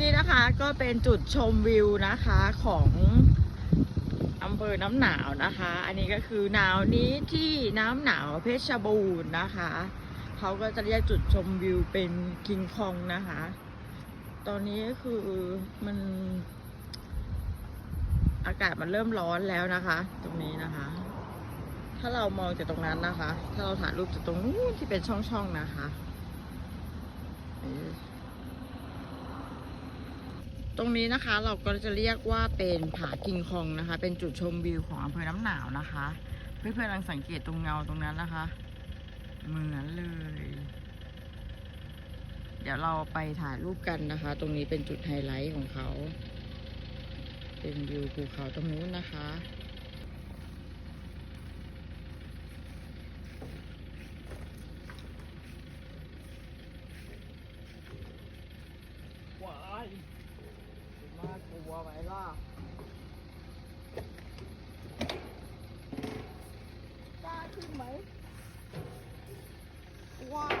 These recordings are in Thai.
นี่นะคะก็เป็นจุดชมวิวนะคะของอำเภอน้ำหนาวนะคะ อันนี้ก็คือหนาวนี้ที่น้ำหนาวเพชรบูรณ์นะคะ เขาก็จะเรียกจุดชมวิวเป็นคิงคองนะคะ ตอนนี้ก็คือมัน อากาศมันเริ่มร้อนแล้วนะคะ ตรงนี้นะคะ ถ้าเรามองจากตรงนั้นนะคะ ถ้าเราถ่ายรูปจากตรงนู้นที่เป็นช่องๆนะคะ ตรงนี้นะคะเราก็จะเรียกว่าเป็นผากิงคองนะคะ เป็นจุดชมวิวของอำเภอน้ำหนาวนะคะเพื่อนๆลองสังเกตตรงเงาตรงนั้นนะคะ เหมือนเลย เดี๋ยวเราไปถ่ายรูปกันนะคะ ตรงนี้เป็นจุดไฮไลท์ของเขา เป็นวิวภูเขาตรงนู้นนะคะว้าย หัวไหมล่ะกล้าขึ้นไหมว้าว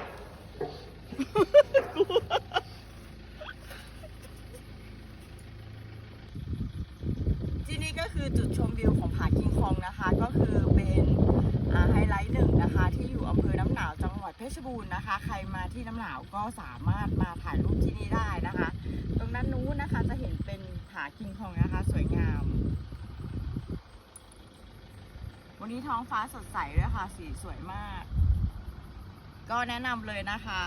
ที่นี่ก็คือจุดชมวิวของผากิงคองนะคะ ก็คือเป็นไฮไลท์หนึ่งนะคะ ที่อยู่อำเภอน้ำหนาวจังหวัดเพชรบูรณ์นะคะ ใครมาที่น้ำหนาวก็สามารถมาถ่ายรูปที่นี่ได้นะคะ ตรงนั้นนู้นนะคะากิงคองนะคะ สวยงาม วันนี้ท้องฟ้าสดใสด้วยค่ะ สีสวยมาก ก็แนะนำเลยนะคะ